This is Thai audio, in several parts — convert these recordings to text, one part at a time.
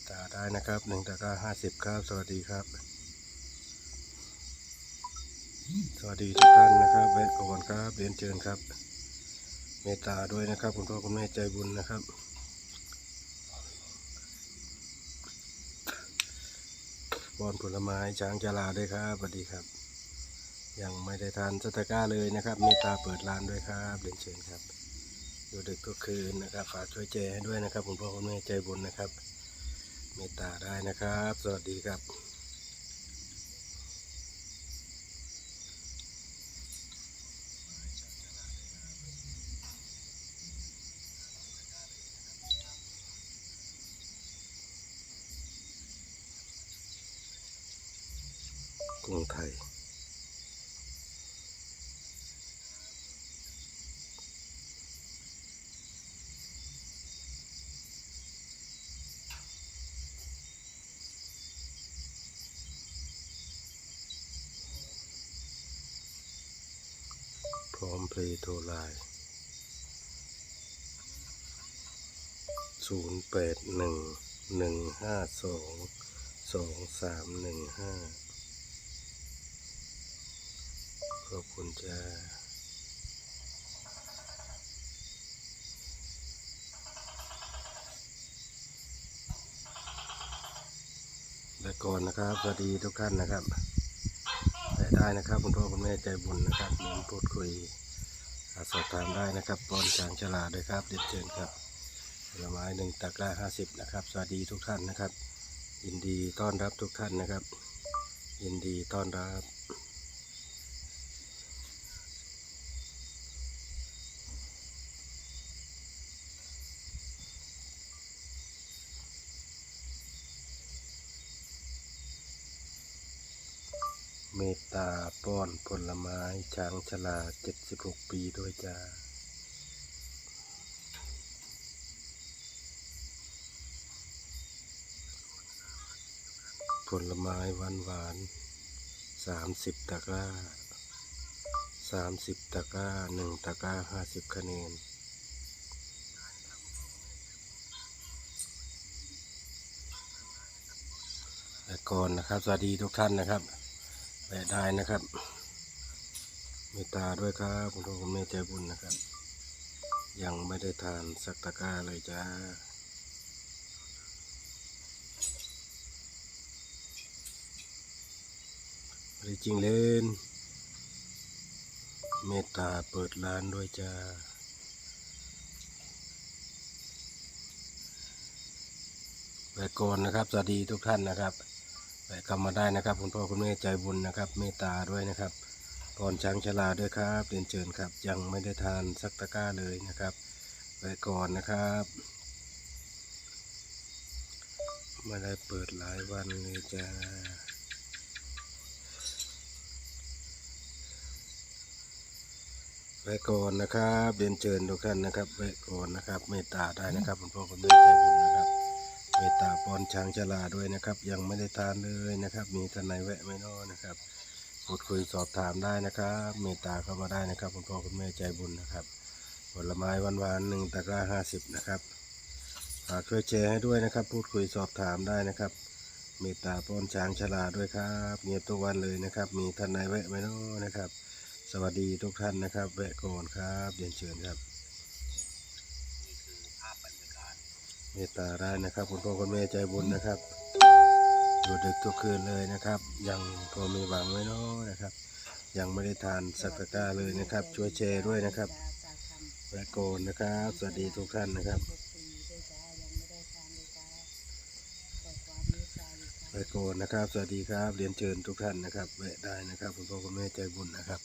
ตตาได้นะครับหนึ่งตะกร้าห้าสิบครับ สวัสดีครับ สวัสดีทุกท่านนะครับเวทก่อนครับเรียนเชิญครับ เมตตาด้วยนะครับ คุณพ่อคุณแม่ใจบุญนะครับบอนผลไม้ช้างจลาด้วยครับสวัสดีครับ ยังไม่ได้ทานสตะกร้าเลยนะครับ เมตตาเปิดร้านด้วยครับเรียนเชิญครับ อยู่ดึกก็คืนนะครับ ฝากช่วยแจให้ด้วยนะครับ คุณพ่อคุณแม่ใจบุญนะครับ เมตตาได้นะครับ สวัสดีครับกรุงไทย เพลโทรไลน์ศูนย์แปดหนึ่งหนึ่งห้าสองสองสามหนึ่งห้าขอบคุณจ้าและก่อนนะครับ สวัสดีทุกท่านนะครับแต่ได้นะครับคุณพ่อคุณแม่ใจบุญนะครับมีพูดคุย สอบถามได้นะครับปอนจางฉลาดด้วยครับเรียนเชิญครับผลไม้หนึ่งตะกร้าห้าสิบนะครับ สวัสดีทุกท่านนะครับ ยินดีต้อนรับทุกท่านนะครับ ยินดีต้อนรับ เมตตาป้อนผ ลไม้ช้างชลาเจ็ดสิบหกปีด้วยจ้าผลไม้หวานหวานสามสิบตะกร้าสามสิบตะกร้าหนึ่งตะกร้าห้าสิบคะแนนและก่อนนะครับ สวัสดีทุกท่านนะครับแวะได้นะครับ เมตตาด้วยครับคุณพ่อคุณแม่ใจบุญนะครับ ยังไม่ได้ทานสักตะกร้าเลยจ้าหรือจริงเล่น เมตตาเปิดร้านด้วยจ้าแวะก่อนนะครับสวัสดีทุกท่านนะครับแวะเข้ามาได้นะครับ คุณพ่อคุณแม่ใจบุญนะครับ เมตตาด้วยนะครับ ก่อนช้างชลาด้วยครับเรียนเชิญครับ ยังไม่ได้ทานสักตะกร้าเลยนะครับแวะก่อนนะครับไม่ได้เปิดหลายวันเลยจ้าแวะก่อนนะครับเรียนเชิญทุกท่านนะครับแวะก่อนนะครับเมตตาได้นะครับคุณพ่อคุณแม่ใจบุญนะครับเมตตาปอนช้างชลาด้วยนะครับ ยังไม่ได้ทานเลยนะครับ มีท่านไหนแวะไม่นอนะครับ พูดคุยสอบถามได้นะครับเมตตาเข้ามาได้นะครับ คุณพ่อคุณแม่ใจบุญนะครับ ผลไม้หวานๆหนึ่งตะกร้าห้าสิบนะครับฝากช่วยแชร์ให้ด้วยนะครับ พูดคุยสอบถามได้นะครับ เมตตาปอนช้างชลาด้วยครับเงียบทุกวันเลยนะครับ มีท่านไหนแวะไหม่นอนะครับ สวัสดีทุกท่านนะครับ แวะก่อนครับเรียนเชิญครับเมตตาได้นะครับ คุณพ่อคุณแม่ใจบุญนะครับ อยู่ดึกทุกคืนเลยนะครับ ยังพอมีหวังไว้เนาะนะครับ ยังไม่ได้ทานสักตะกร้าเลยนะครับ ช่วยแชร์ด้วยนะครับแวะโกนนะครับ สวัสดีทุกท่านนะครับแวะโกนนะครับ สวัสดีครับ เรียนเชิญทุกท่านนะครับแวะได้นะครับคุณพ่อคุณแม่ใจบุญนะครับ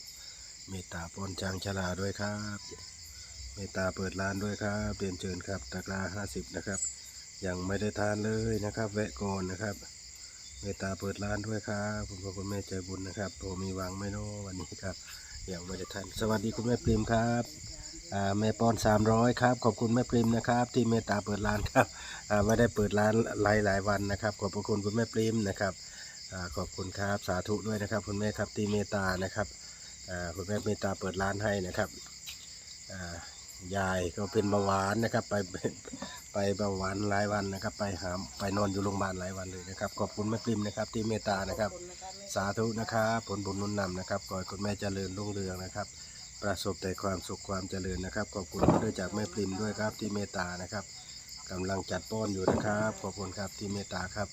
เมตตาปนจางชลาด้วยครับ เมตตาเปิดร้านด้วยครับ เรียนเชิญครับตะกร้าห้าสิบนะครับ ยังไม่ได้ทานเลยนะครับ แวะก่อนนะครับ เมตตาเปิดร้านด้วยครับคุณพ่อคุณแม่ใจบุญนะครับผมมีวังไม่น้วันนี้ครับยังไม่ได้ทานสวัสดีคุณแม่ปริมครับอ่าแม่ปอนสามร้อยครับขอบคุณแม่ปริมนะครับ ที่เมตตาเปิดร้านครับอ่าไม่ได้เปิดร้านหลายหลายวันนะครับ ขอบพระคุณคุณแม่ปริมนะครับอ่าขอบคุณครับสาธุด้วยนะครับ คุณแม่ครับที่เมตตานะครับอ่าคุณแม่เมตตาเปิดร้านให้นะครับอ่ายายก็เป็นเบาหวานนะครับ ไป ไปเบาหวานหลายวันนะครับ ไปหาไปนอนอยู่โรงพยาบาลหลายวันเลยนะครับ ขอบคุณแม่ปริมนะครับ ที่เมตตานะครับ สาธุนะครับผลบุญนุนนำนะครับขอให้คุณแม่เจริญรุ่งเรืองนะครับ ประสบแต่ความสุขความเจริญนะครับ ขอบคุณด้วยจากแม่ปริมด้วยครับที่เมตตานะครับกำลังจัดป้อนอยู่นะครับ ขอบคุณครับที่เมตตาครับ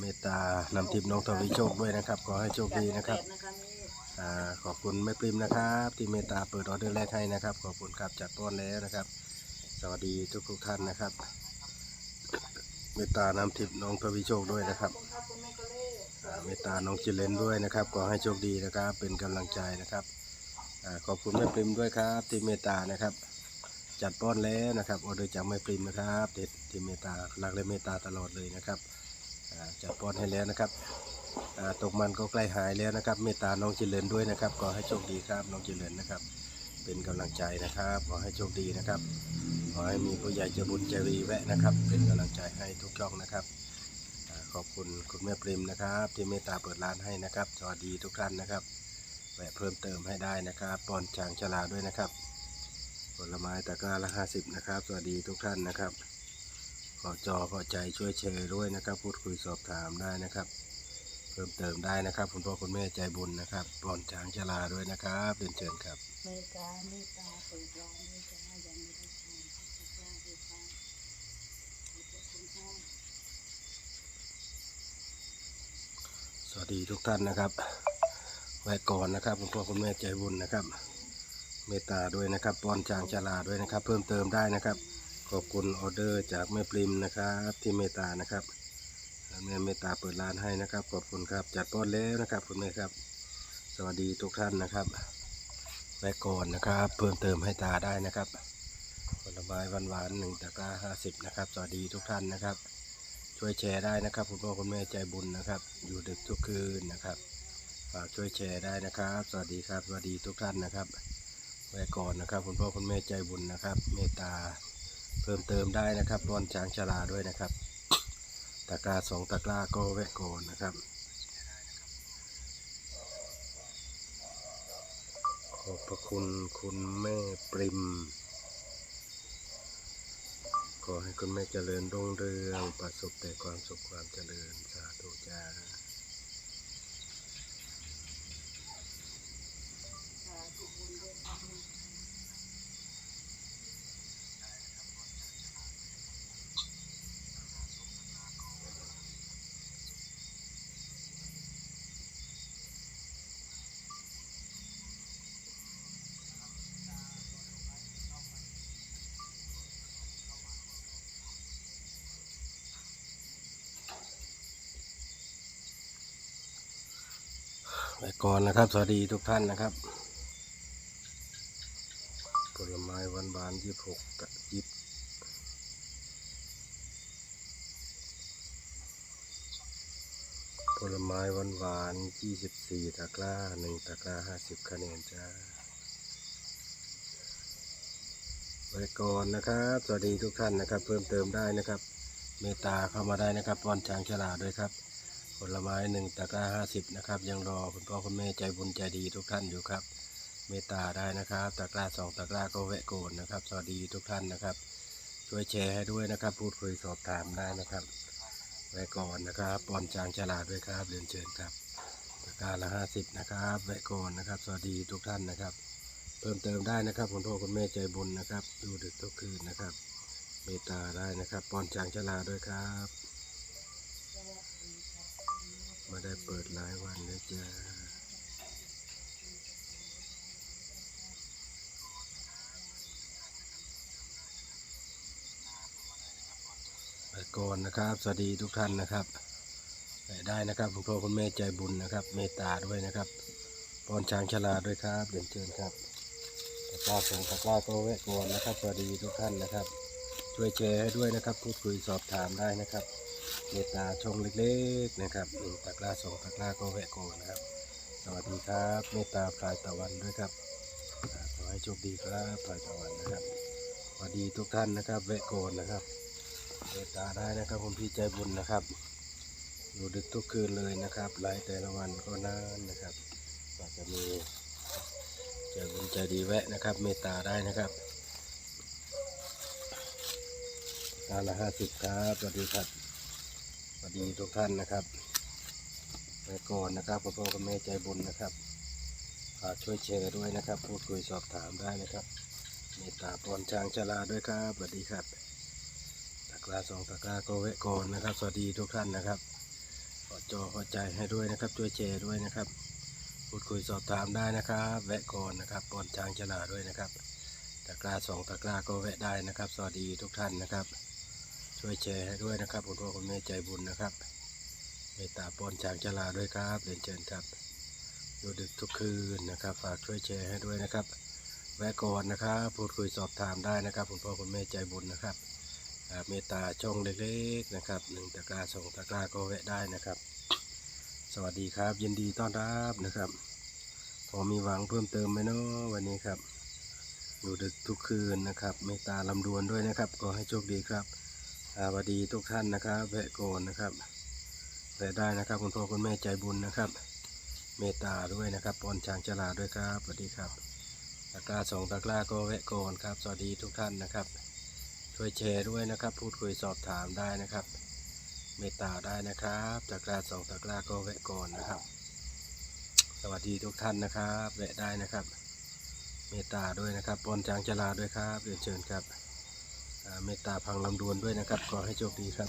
เมตตานำทิพย์น้องทวีโชคด้วยนะครับ ขอให้โชคดีนะครับขอบคุณแม่ปริมนะครับ ที่เมตตาเปิดออเดอร์แรกให้นะครับ ขอบคุณครับจัดป้อนแล้วนะครับ สวัสดีทุกทุกท่านนะครับเมตตาน้ำทิพย์น้องทวีโชคด้วยนะครับเมตตาน้องจิเลนด้วยนะครับขอให้โชคดีนะครับ เป็นกำลังใจนะครับขอบคุณแม่ปริมด้วยครับที่เมตตานะครับ จัดป้อนแล้วนะครับออเดอร์จากแม่ปริมนะครับเด็ดที่เมตตารักและเมตตาตลอดเลยนะครับจัดป้อนให้แล้วนะครับตกมันก็ใกล้หายแล้วนะครับ เมตตาน้องเจริญด้วยนะครับขอให้โชคดีครับน้องจริญนะครับ เป็นกำลังใจนะครับขอให้โชคดีนะครับ ขอให้มีผู้ใหญ่ใจบุญใจรีแวะนะครับ เป็นกำลังใจให้ทุกช่องนะครับขอบคุณคุณแม่ปริมนะครับ ที่เมตตาเปิดร้านให้นะครับ สวัสดีทุกท่านนะครับแวะเพิ่มเติมให้ได้นะครับปอนจางชลาด้วยนะครับ ผลไม้ตะกร้าละห้าสิบนะครับ สวัสดีทุกท่านนะครับขอจอขอใจช่วยแชร์ด้วยนะครับ พูดคุยสอบถามได้นะครับ เพิ่มเติมได้นะครับ คุณพ่อคุณแม่ใจบุญนะครับปอนช้างชลาด้วยนะครับเป็นเชิญครับเมตาเมตตาเปิดร้านด้วยจ้ายังไม่ได้ทานพระเจ้าด้วยค่ะขอบคุณค่ะ สวัสดีทุกท่านนะครับไว้ก่อนนะครับคุณพ่อคุณแม่ใจบุญนะครับ เมตตาด้วยนะครับป้อนจางชลาด้วยนะครับ เพิ่มเติมได้นะครับ ขอบคุณออเดอร์จากแม่ปริมนะครับที่เมตตานะครับแม่เมตตาเปิดร้านให้นะครับ ขอบคุณครับจัดป้อนแล้วนะครับคุณแม่ครับ สวัสดีทุกท่านนะครับไว้ก่อนนะครับ เพิ่มเติมให้ตาได้นะครับผลไม้หวานๆหนึ่งตะกร้าห้าสิบนะครับ สวัสดีทุกท่านนะครับ ช่วยแชร์ได้นะครับคุณพ่อคุณแม่ใจบุญนะครับ อยู่ดึกทุกคืนนะครับฝากช่วยแชร์ได้นะครับ สวัสดีครับสวัสดีทุกท่านนะครับไว้ก่อนนะครับ คุณพ่อคุณแม่ใจบุญนะครับ เมตตาเพิ่มเติมได้นะครับรอนจางชลาด้วยนะครับตะกร้าสองตะกร้าก็แวะก่อนนะครับขอบพระคุณคุณแม่ปริม ขอให้คุณแม่เจริญรุ่งเรืองประสบแต่ความสุขความเจริญสาธุจ้า ไปก่อนนะครับ สวัสดีทุกท่านนะครับ ผลไม้วานหวานยี่หกกับยี่ผลไม้วานหวานยี่สิบสี่ตะกร้าหนึ่งตะกร้าห้าสิบคะแนนจ้าไปก่อนนะครับ สวัสดีทุกท่านนะครับ เพิ่มเติมได้นะครับ เมตตาเข้ามาได้นะครับป้อนช้างฉลาดด้วยครับ ลไม้หนึ่งตะกร้าห้าสิบนะครับ ยังรอคุณพ่อคุณแม่ใจบุญใจดีทุกท่านอยู่ครับ เมตตาได้นะครับ ตะกร้าสองตะกร้าก็แวะโกนนะครับ สวัสดีทุกท่านนะครับ ช่วยแชร์ให้ด้วยนะครับ พูดคุยสอบถามได้นะครับแวะก่อนนะครับปอนจางฉลาดด้วยครับเรียนเชิญครับตะกร้าละห้าสิบนะครับแวะก่อนนะครับ สวัสดีทุกท่านนะครับ เพิ่มเติมได้นะครับคุณพ่อคุณแม่ใจบุญนะครับ ดูดึกทุกคืนนะครับ เมตตาได้นะครับปอนจางฉลาดด้วยครับ มาได้เปิดหลายวันแล้วจ้าไปก่อนนะครับ สวัสดีทุกท่านนะครับไปได้นะครับคุณพ่อคุณแม่ใจบุญนะครับ เมตตาด้วยนะครับปอนช้างฉลาดด้วยครับเรียนเชิญครับตะกร้าสงตะกร้าก็แวะก่อนนะครับ สวัสดีทุกท่านนะครับ ช่วยแชร์ให้ด้วยนะครับ พูดคุยสอบถามได้นะครับ เมตตาชงเล็กๆนะครับหนึ่งตะกร้าสองตะกร้าก็แวะโกนนะครับ สวัสดีครับเมตตาพลายตะวันด้วยครับขอให้โชคดีครับพลายตะวันนะครับสวัสดีทุกท่านนะครับ แวะโกนนะครับเมตตาได้นะครับคุณพี่ใจบุญนะครับอยู่ดึกทุกคืนเลยนะครับไลฟ์แต่ละวันก็นานนะครับก็จะมีใจบุญใจดีแวะนะครับ เมตตาได้นะครับงานละห้าสิบครับสวัสดีครับ วัสดีทุกท่านนะครับไปก่อนนะครับพ่อพ่อกับแม่ใจบุญนะครับฝากช่วยแชร์ด้วยนะครับ พูดคุยสอบถามได้นะครับเมตตาปอนช้างชลาด้วยครับสวัสดีครับตะกร้าสองตะกร้าก็แวะก่อนนะครับ สวัสดีทุกท่านนะครับขอจอขอใจให้ด้วยนะครับ ช่วยแชร์ด้วยนะครับ พูดคุยสอบถามได้นะครับ แวะก่อนนะครับปอนช้างชลาด้วยนะครับ ตะกร้าสองตะกร้าก็แวะได้นะครับ สวัสดีทุกท่านนะครับ ช่วยแชร์ให้ด้วยนะครับคุณพ่อคุณแม่ใจบุญนะครับเมตตาปอนช้างชลาด้วยครับเรียนเชิญครับอยู่ดึกทุกคืนนะครับฝากช่วยแชร์ให้ด้วยนะครับ แวะก่อนนะครับพูดคุยสอบถามได้นะครับคุณพ่อคุณแม่ใจบุญนะครับเมตตาช่องเล็กๆนะครับหนึ่งตะกร้าสองตะกร้าก็แวะได้นะครับ สวัสดีครับ ยินดีต้อนรับนะครับพอมีหวังเพิ่มเติมไหมเนาะวันนี้ครับอยู่ดึกทุกคืนนะครับเมตตาลำดวนด้วยนะครับ ก็ให้โชคดีครับ สวัสดีทุกท่านนะครับแวะก่อนนะครับแวะได้นะครับคุณพ่อคุณแม่ใจบุญนะครับ เมตตาด้วยนะครับปอนช้างฉลาดด้วยครับสวัสดีครับตะกร้าสองตะกร้าก็แวะก่อนครับ สวัสดีทุกท่านนะครับ ช่วยแชร์ด้วยนะครับ พูดคุยสอบถามได้นะครับ เมตตาได้นะครับตะกร้าสองตะกร้าก็แวะก่อนนะครับ สวัสดีทุกท่านนะครับแวะได้นะครับ เมตตาด้วยนะครับปอนจางจลาด้วยครับเรียนเชิญครับ เมตตาพังลำดวนด้วยนะครับ ขอให้โชคดีครับ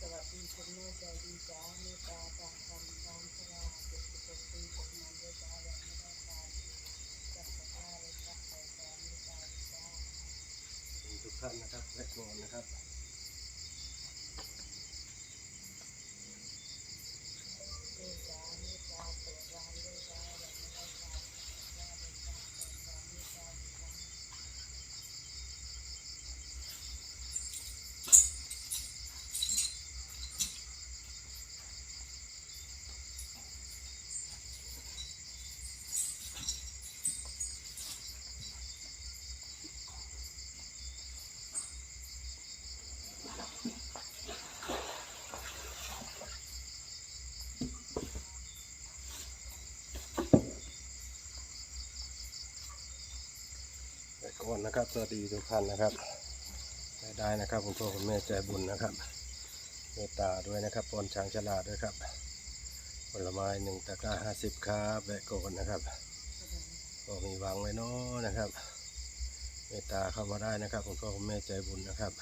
สวัสดีคุณแม่ใจดีจ้าเมตตาจากคำทางชราเจ็ดสิบหกปีตกงานด้วยจ้ายังไม่ได้การจัดสภาเลยครับขอความเมตตาด้วยจ้า ทุ กท่นนะครับแวะก่อนนะครับ เมตตาเมตตาเปิดร้านด้วยจ้ายังไม่ได้การจัดสภาเลยครับขอความเมตตาด้วยจ้า นนะครับสวัสดีทุกท่านนะครับแวะได้นะครับคุณพ่อคุณแม่ใจบุญนะครับเมตตาด้วยนะครับปอนช้างฉลาดด้วยครับผลไม้หนึ่งตะกร้าห้าสิบครับแวะก่อนนะครับก็มีวางไว้นาะนะครับเมตตาเข้ามาได้นะครับคุณพ่อคุณแม่ใจบุญนะครับ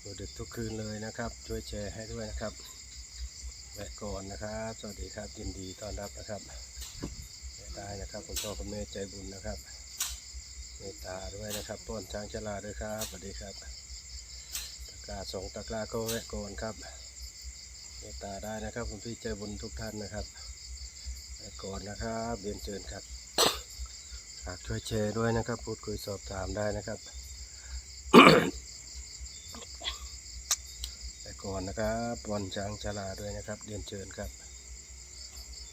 อยู่ดึกทุกคืนเลยนะครับ ช่วยแชร์ให้ด้วยนะครับแวะก่อนนะครับ สวัสดีครับยินดีต้อนรับนะครับได้นะครับคุณพ่อคุณแม่ใจบุญนะครับ เมตตาด้วยนะครับต้นช้างชลาด้วยครับสวัสดีครับตะกร้าสองตะกร้าก็แวะก่อนครับเมตตาได้นะครับคุณพี่ใจบุญทุกท่านนะครับแวะก่อนนะครับเรียนเชิญครับฝากช่วยแชร์ด้วยนะครับ พูดคุยสอบถามได้นะครับไปก่อนนะครับบอลช้างชลาด้วยนะครับเรียนเชิญครับ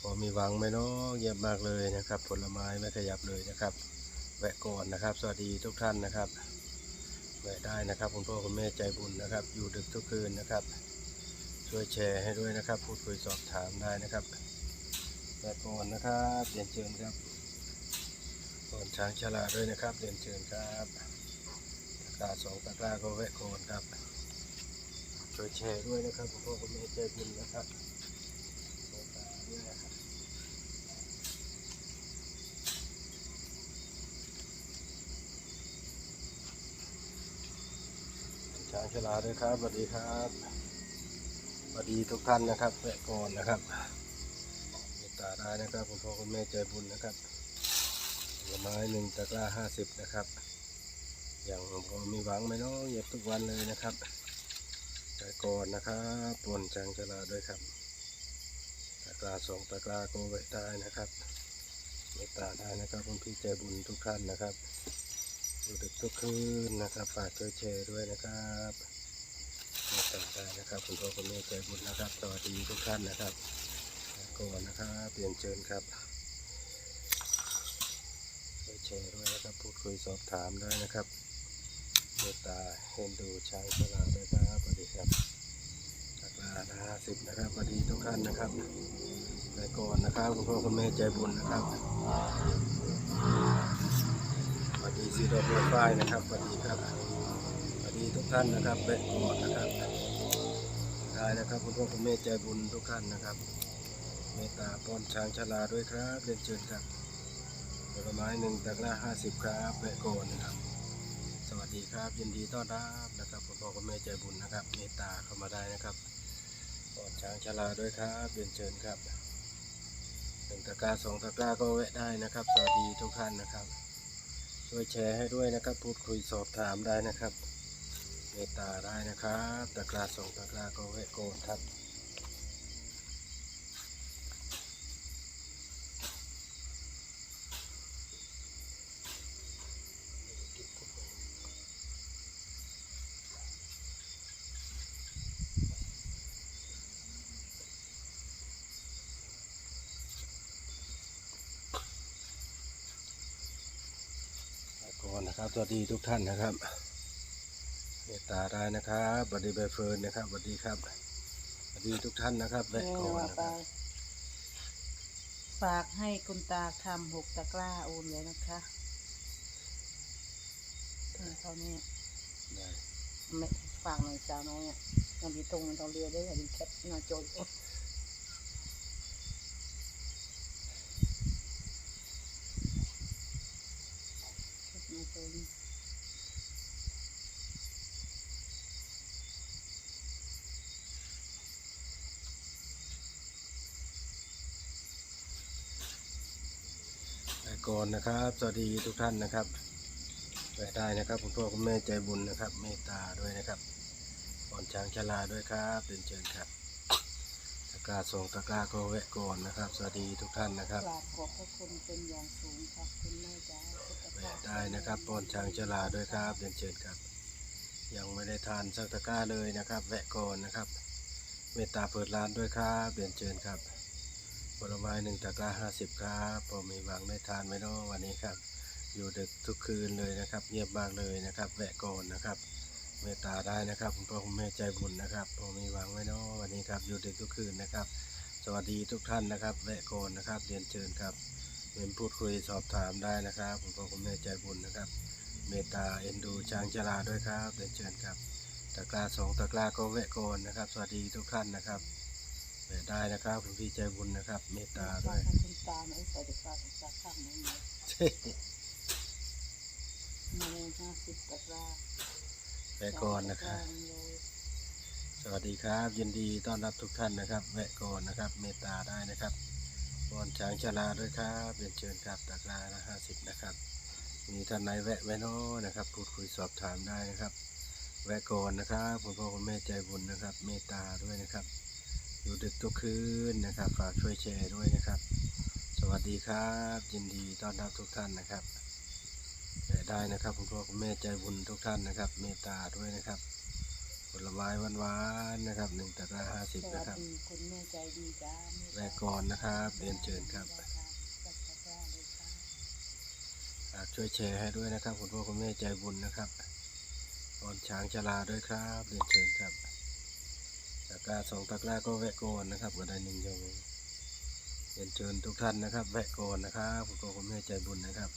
พอมีหวังไหมเนาะเยี่ยมมากเลยนะครับ ผลไม้ไม่ขยับเลยนะครับ แวะก่อนนะครับ สวัสดีทุกท่านนะครับแวะได้นะครับคุณพ่อคุณแม่ใจบุญนะครับ อยู่ดึกทุกคืนนะครับ ช่วยแชร์ให้ด้วยนะครับ พูดคุยสอบถามได้นะครับแวะก่อนนะครับเรียนเชิญครับก่อนช้างชลาด้วยนะครับเรียนเชิญครับตะกร้าสองตะกร้าก็แวะก่อนครับช่วยแชร์ด้วยนะครับคุณพ่อคุณแม่ใจบุญนะครับเมตตาด้วยนะครับ ช้างชลาด้วยครับสวัสดีครับสวัสดีทุกท่านนะครับแวะก่อนนะครับเมตตาได้นะครับคุณพ่อคุณแม่ใจบุญนะครับผลไม้หนึ่งตะกร้าห้าสิบนะครับ อย่างผมมีหวังไหมเนาะเหยียบทุกวันเลยนะครับใจก่อนนะครับปนจังชลาด้วยครับตะกร้าสองตะกร้าก็ไว้ได้นะครับเมตตาได้นะครับคุณพี่ใจบุญทุกท่านนะครับ ดึกทุกคืนนะครับ ฝากช่วยแชร์ด้วยนะครับเมตตาได้นะครับคุณพ่อคุณแม่ใจบุญนะครับสวัสดีทุกท่านนะครับก่อนนะครับเปลี่ยนเชิญครับช่วยแชร์ด้วยนะครับ พูดคุยสอบถามได้นะครับเมตตาเห็นดูช้างชลาด้วยครับสวัสดีครับจากลาห้าสิบนะครับสวัสดีทุกท่านนะครับไปก่อนนะครับคุณพ่อคุณแม่ใจบุญนะครับ วัสดีซีโรดเรือฝ้ายนะครับสวัสดีครับสวัสดีทุกท่านนะครับไปก่อนนะครับได้นะครับคุณพ่อคุณแม่ใจบุญทุกท่านนะครับ เมตตาป้อนช้างชลาด้วยครับเรียนเชิญครับผลไม้หนึ่งตะกร้าห้าสิบครับไปก่อนนะครับ สวัสดีครับยินดีต้อนรับนะครับคุณพ่อคุณแม่ใจบุญนะครับ เมตตาเข้ามาได้นะครับก่อนช้างชลาด้วยครับเรียนเชิญครับหนึ่งตะกร้าสองตะกร้าก็แวะได้นะครับ สวัสดีทุกท่านนะครับ ช่วยแชร์ให้ด้วยนะครับ พูดคุยสอบถามได้นะครับ เมตตาได้นะครับตะกร้าส่งตะกร้าก็แวะโกนครับ ครับสวัสดีทุกท่านนะครับเมตตาได้นะครับสวัสดีใบเฟิร์นนะครับสวัสดีครับสวัสดีทุกท่านนะครับแวะแม่ก่อนว่านะไปครับฝากให้คุณตาทำหกตะกร้าโอนเลยนะคะเออเท่านี้ได้ไม่ฝากหน่อยสาวน้อยอะมันมีตรงมันต้องเรียได้อย่าดีแคปหน้าจอยโอ๊ยแคปหน้าจอนี่ แวะก่อนนะครับ สวัสดีทุกท่านนะครับแวะได้นะครับคุณพ่อคุณแม่ใจบุญนะครับ เมตตาด้วยนะครับก่อนช้างชลาด้วยครับเดินเชิญครับตะกร้าสองตะกร้าก็แวะก่อนนะครับ สวัสดีทุกท่านนะครับกราบขอบพระคุณเป็นอย่างสูงค่ะคุณแม่จ๋าแวะได้นะครับปอนช้างชลาด้วยครับเดินเชิญครับ ยังไม่ได้ทานสักตะกร้าเลยนะครับ แวะก่อนนะครับ เมตตาเปิดร้านด้วยครับเดินเชิญครับ ผลไม้หนึ่งตะกร้าห้าสิบครับพอมีหวังได้ทานไหมเนาะวันนี้ครับ อยู่ดึกทุกคืนเลยนะครับ เงียบมากเลยนะครับแวะก่อนนะครับเมตตาได้นะครับคุณพ่อคุณแม่ใจบุญนะครับพอมีหวังไหมเนาะวันนี้ครับอยู่ดึกทุกคืนนะครับ สวัสดีทุกท่านนะครับแวะก่อนนะครับเรียนเชิญครับเป็นพูดคุยสอบถามได้นะครับคุณพ่อคุณแม่ใจบุญนะครับ เมตตาเอ็นดูช้างชราด้วยครับเรียนเชิญครับตะกร้าสองตะกร้าก็แวะก่อนนะครับ สวัสดีทุกท่านนะครับ ได้นะครับคุณพี่ใจบุญนะครับ เมตตาฝาด้กวยให้คุณตาหน่อยใส่ตะกร้าของตาข้างหน่อยหน่อยมาเลยห้าสิบตะกร้าแวะก่อนนะครับ สวัสดีครับ ยินดีต้อนรับทุกท่านนะครับ แวะก่อนนะครับ เมตตาได้นะครับบอนช้างชราด้วยครับเรียนเชิญครับตะกร้าละห้าสิบนะครับ มีท่านไหนแวะไหมเนาะนะครับ พูดคุยสอบถามได้นะครับ แวะก่อนนะครับคุณพ่อคุณแม่ใจบุญนะครับ เมตตาด้วยนะครับ อยู่ดึกทุกคืนนะครับ ฝากช่วยแชร์ด้วยนะครับ สวัสดีครับ ยินดีต้อนรับทุกท่านนะครับแวะได้นะครับคุณพ่อคุณแม่ใจบุญทุกท่านนะครับ เมตตาด้วยนะครับผลไม้หวานๆนะครับหนึ่งตะกร้าห้าสิบสวันะสครับดีคุณแม่ใจดีจ้าแวะก่อนนะครับเรียนเชิญครับจัดตะกร้าเลยค่ะฝากช่วยแชร์ให้ด้วยนะครับคุณพ่อคุณแม่ใจบุญนะครับก่อนช้างชลาด้วยครับเรียนเชิญครับ ตาสองตะกร้าก็แวะก่อนนะครับก็ได้หนึ่งยงเรียนเชิญทุกท่านนะครับ แวะก่อนนะครับคุณพ่อคุณแม่ใจบุญนะครับ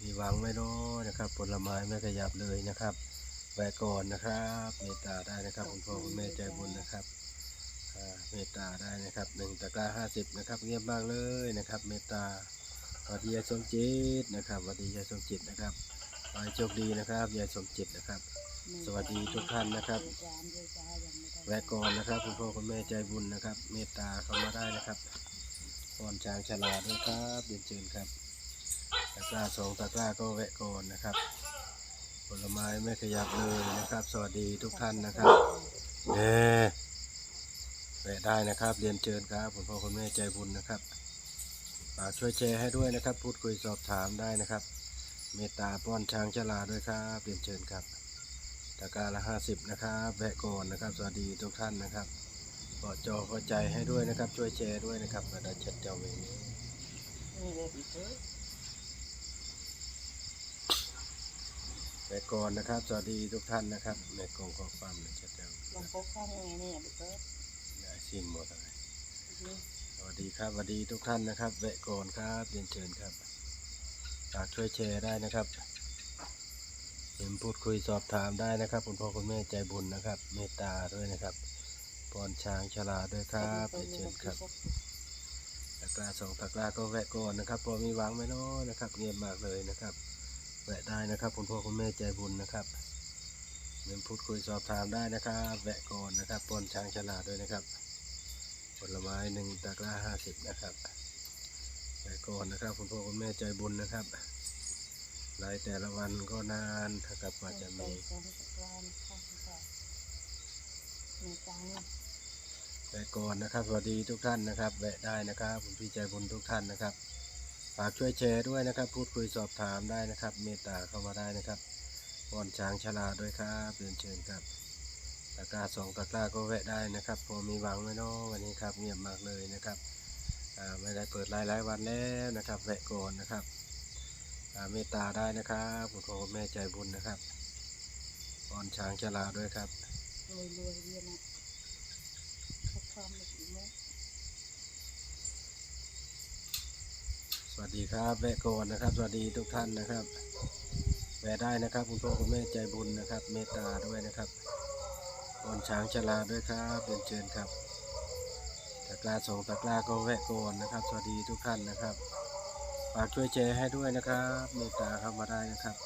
มีหวังไหม่น้อยนะครับ ผลไม้ไม่ขยับเลยนะครับแวะก่อนนะครับเมตตาได้นะครับคุณพ่อคุณแม่ใจบุญนะครับเมตตาได้นะครับหนึ่งตะกร้าห้าสิบนะครับเงียบมากเลยนะครับ เมตตาสวัสดียายสมจิตนะครับสวัสดียายสมจิตนะครับขอให้โชคดีนะครับยายสมจิตนะครับ สวัสดีทุกท่านนะครับ แวะก่อนนะครับคุณพ่อคุณแม่ใจบุญนะครับ เมตตาเข้ามาได้นะครับก่อนช้างชลาด้วยครับเรียนเชิญครับตะกร้าสองตะกร้าก็แวะก่อนนะครับ ผลไม้ไม่ขยับเลยนะครับ สวัสดีทุกท่านนะครับเอ๊ะแวะได้นะครับเรียนเชิญครับคุณพ่อคุณแม่ใจบุญนะครับฝากช่วยแชร์ให้ด้วยนะครับ พูดคุยสอบถามได้นะครับ เมตตาป้อนช้างชลาด้วยครับเรียนเชิญครับ ตะกร้าละห้าสิบนะครับแวะก่อนนะครับ สวัสดีทุกท่านนะครับกอจอเข้าใจให้ด้วยนะครับ ช่วยแชร์ด้วยนะครับกระดาษเช็ดเจ้าเวงนี้นี่เลยพี่เต้ยแวะก่อนนะครับ สวัสดีทุกท่านนะครับ ในกองข้อความในเช็ดเจ้าลองพกข้างยังไงเนี่ยพี่เต้ยได้สิ้นหมดอะไรนี่สวัสดีครับสวัสดีทุกท่านนะครับแวะก่อนครับเรียนเชิญครับฝากช่วยแชร์ได้นะครับ เห็นพูดคุยสอบถามได้นะครับ คุณพ่อคุณแม่ใจบุญนะครับ เมตตาด้วยนะครับปอนช้างฉลาดด้วยครับเรียนเชิญครับตะกร้าสองตะกร้าก็แวะก่อนนะครับพอมีหวางไหมเนาะนะครับ เงียบมากเลยนะครับแวะได้นะครับ คุณพ่อคุณแม่ใจบุญนะครับเห็นพูดคุยสอบถามได้นะครับแวะก่อนนะครับปอนช้างฉลาดด้วยนะครับผลไม้หนึ่งตะกร้าห้าสิบนะครับไปก่อนนะครับ คุณพ่อคุณแม่ใจบุญนะครับ รายแต่ละวันก็นานนะครับกว่าจะมีใส่กองตะกร้าข้างตะกร้าในกลางนี่ไปก่อนนะครับ สวัสดีทุกท่านนะครับแวะได้นะครับคุณพี่ใจบุญทุกท่านนะครับ ฝากช่วยแชร์ด้วยนะครับ พูดคุยสอบถามได้นะครับ เมตตาเข้ามาได้นะครับวอนช้างชลาด้วยครับเรียนเชิญครับตะกร้าสองตะกร้าก็แวะได้นะครับ พอมีหวังไหมเนาะวันนี้ครับเงียบมากเลยนะครับไม่ได้เปิดหลายหลายๆวันแล้วนะครับ แวะก่อนนะครับ เมตตาได้นะครับคุณพ่อคุณแม่ใจบุญนะครับอ่อนช้างชลาด้วยครับรวยรวยๆเรียนนะพกความแบบนี้นะสวัสดีครับแวะก่อนนะครับ สวัสดีทุกท่านนะครับแวะได้นะครับคุณพ่อคุณแม่ใจบุญนะครับ เมตตาด้วยนะครับอ่อนช้างชลาด้วยครับเรียนเชิญครับตะกร้าสองตะกร้าก็แวะก่อนนะครับ สวัสดีทุกท่านนะครับ ฝากช่วยแชร์ให้ด้วยนะครับเมตตาเข้ามาได้นะครับ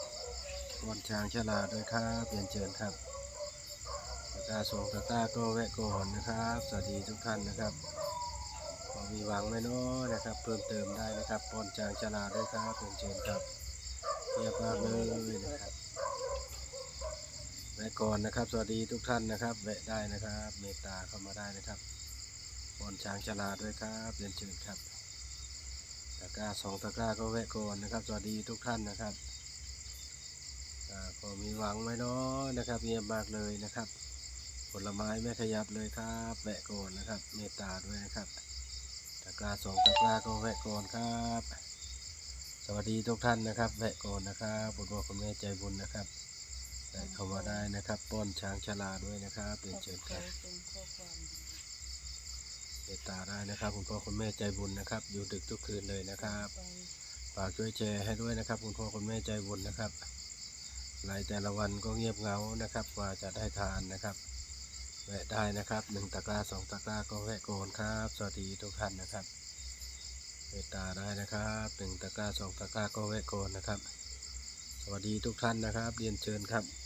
อ่อนช้างชลาด้วยครับเรียนเชิญครับตะกาสองตะกาก็แวะก่อนนะครับ สวัสดีทุกท่านนะครับพอมีหวังไหมเนาะนะครับ เพิ่มเติมได้นะครับปอนจางชลาด้วยครับเป็นเชิญครับเรียบร้อยเลยนะครับแวะก่อนนะครับ สวัสดีทุกท่านนะครับ แวะได้นะครับ เมตตาเข้ามาได้นะครับปอนช้างชลาด้วยครับเรียนเชิญครับะกร้าสองตะกร้าก็แวะก่อนนะครับ สวัสดีทุกท่านนะครับอ่าพอมีหวังไหมเนาะนะครับเงียบมากเลยนะครับ ผลไม้ไม่ขยับเลยครับแวะก่อนนะครับ เมตตาด้วยนะครับตะกร้าสองตะกร้าก็แวะก่อนครับ สวัสดีทุกท่านนะครับ แวะก่อนนะครับบุญพ่อคุณแม่ใจบุญนะครับได้เข้ามาได้นะครับป้อนช้างชลาด้วยนะครับเรียนเชิญครับ เมตตาได้นะครับ คุณพ่อคุณแม่ใจบุญนะครับ อยู่ดึกทุกคืนเลยนะครับฝากช่วยแชร์ให้ด้วยนะครับ คุณพ่อคุณแม่ใจบุญนะครับรายแต่ละวันก็เงียบเงานะครับกว่าจะได้ทานนะครับแวะได้นะครับหนึ่งตะกร้าสองตะกร้าก็แวะก่อนครับ สวัสดีทุกท่านนะครับเมตตาได้นะครับหนึ่งตะกร้าสองตะกร้าก็แวะก่อนนะครับ สวัสดีทุกท่านนะครับ เรียนเชิญครับ